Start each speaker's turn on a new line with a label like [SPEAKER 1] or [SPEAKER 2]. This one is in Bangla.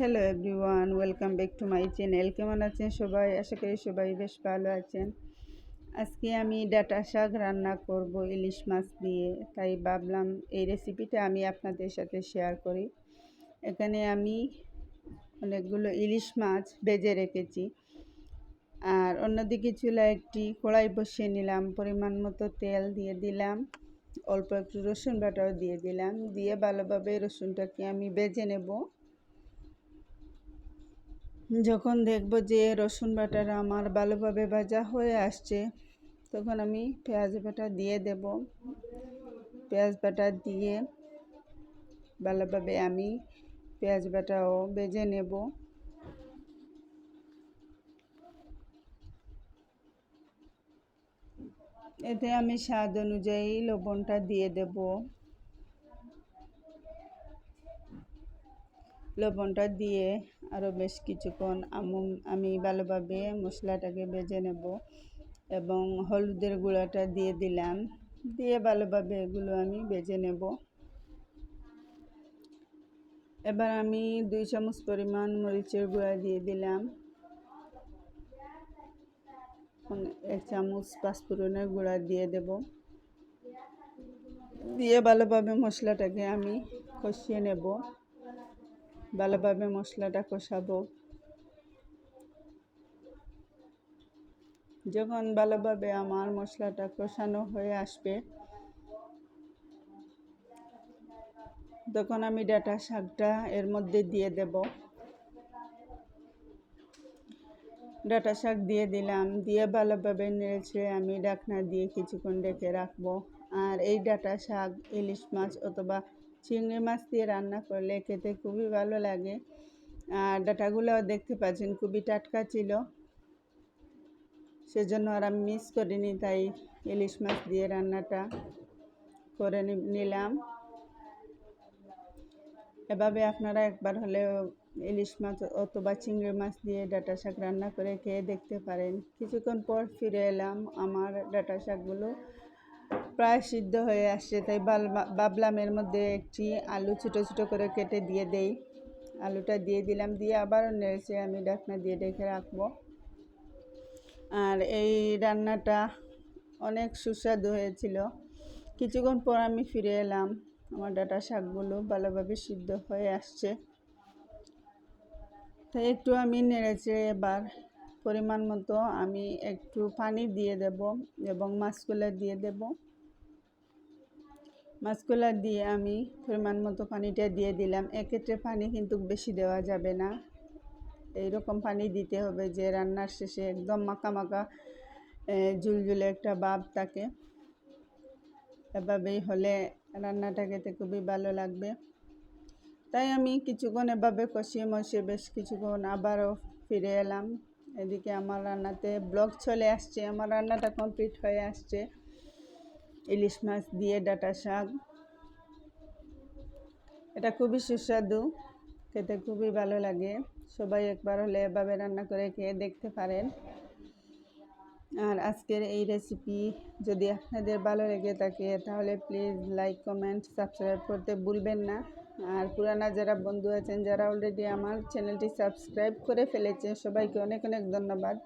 [SPEAKER 1] Hello everyone welcome back to my channel কেমন আছেন সবাই? আশা করি সবাই বেশ ভালো আছেন। আজকে আমি ডাটা শাক রান্না করব, ইলিশ মাছ দিয়ে। তাই ভাবলাম এই রেসিপিটা আমি আপনাদের সাথে শেয়ার করি। এখানে আমি অনেকগুলো ইলিশ মাছ বেজে রেখেছি। আর অন্যদিকে চুলা একটি কড়াই বসিয়ে নিলাম। পরিমাণ মতো তেল দিয়ে দিলাম। অল্প একটু রসুন বাটাও দিয়ে দিলাম। দিয়ে ভালোভাবে রসুনটাকে আমি বেজে নেব। যখন দেখব যে রসুন বাটাটা আমার ভালোভাবে ভাজা হয়ে আসছে, তখন আমি পেঁয়াজ বাটা দিয়ে দেব। পেঁয়াজ বাটা দিয়ে ভালোভাবে আমি পেঁয়াজ বাটাও বেজে নেব। এতে আমি স্বাদ অনুযায়ী লবণটা দিয়ে দেব। লবণটা দিয়ে আরও বেশ কিছুক্ষণ আমি ভালোভাবে মশলাটাকে বেজে নেব এবং হলুদের গুঁড়াটা দিয়ে দিলাম। দিয়ে ভালোভাবে এগুলো আমি বেজে নেব। এবার আমি দুই চামচ পরিমাণ মরিচের গুঁড়া দিয়ে দিলাম। এক চামচ পাঁচফোড়নের গুঁড়া দিয়ে দেব। দিয়ে ভালোভাবে মশলাটাকে আমি কষিয়ে নেব। ভালোভাবে মশলাটা কষাবো। যখন ভালোভাবে আমার মশলাটা কষানো হয়ে আসবে, তখন আমি ডাটা শাকটা এর মধ্যে দিয়ে দেব। ডাটা শাক দিয়ে দিলাম, দিয়ে ভালোভাবে নেড়েছে আমি ডাকনা দিয়ে কিছুক্ষণ ডেকে রাখব। আর এই ডাটা শাক, ইলিশ মাছ অথবা চিংড়ি মাছ দিয়ে রান্না করলে খেতে খুবই ভালো লাগে। আর ডাটাগুলোও দেখতে পাচ্ছেন খুবই টাটকা ছিল। সেজন্য আর আমি মিস করিনি, তাই ইলিশ মাছ দিয়ে রান্নাটা করে নিলাম। এভাবে আপনারা একবার হলেও ইলিশ মাছ অথবা চিংড়ি মাছ দিয়ে ডাটা শাক রান্না করে খেয়ে দেখতে পারেন। কিছুক্ষণ পর ফিরে এলাম আমার ডাটা শাকগুলো। প্রায় সিদ্ধ হয়ে আসছে, তাই ভাবলাম এর মধ্যে একটি আলু ছোটো ছোটো করে কেটে দিয়ে দেই। আলুটা দিয়ে দিলাম, দিয়ে আবারও নেড়েছে আমি ডাকনা দিয়ে রেখে রাখব। আর এই রান্নাটা অনেক সুস্বাদু হয়েছিল। কিছুক্ষণ পর আমি ফিরে এলাম। আমার ডাটা শাকগুলো ভালোভাবে সিদ্ধ হয়ে আসছে। তাই একটু আমি নেড়েছে এবার পরিমাণ মতো আমি একটু পানি দিয়ে দেব এবং মাছগুলো দিয়ে দেব। মাছগুলো দিয়ে আমি পরিমাণ মতো পানিটা দিয়ে দিলাম। এক্ষেত্রে পানি কিন্তু বেশি দেওয়া যাবে না। এইরকম পানি দিতে হবে যে রান্নার শেষে একদম মাখা মাখা ঝুলঝুলে একটা ভাব থাকে। এভাবেই হলে রান্নাটা খেতে খুবই ভালো লাগবে। তাই আমি কিছুক্ষণ এভাবে কষিয়ে মশিয়ে বেশ কিছুক্ষণ আবারও ফিরে এলাম। এদিকে আমার রান্নাতে ব্লগ চলে আসছে। আমার রান্নাটা কমপ্লিট হয়ে আসছে। ইলিশ মাছ দিয়ে ডাটা শাক। এটা খুবই সুস্বাদু, খেতে খুবই ভালো লাগে। সবাই একবার হলে এভাবে রান্না করে খেয়ে দেখতে পারেন। আর আজকের এই রেসিপি যদি আপনাদের ভালো লেগে থাকে, তাহলে প্লিজ লাইক কমেন্ট সাবস্ক্রাইব করতে ভুলবেন না। আর পুরানা যারা বন্ধু আছেন, যারা অলরেডি আমার চ্যানেলটি সাবস্ক্রাইব করে ফেলেছেন, সবাইকে অনেক অনেক ধন্যবাদ।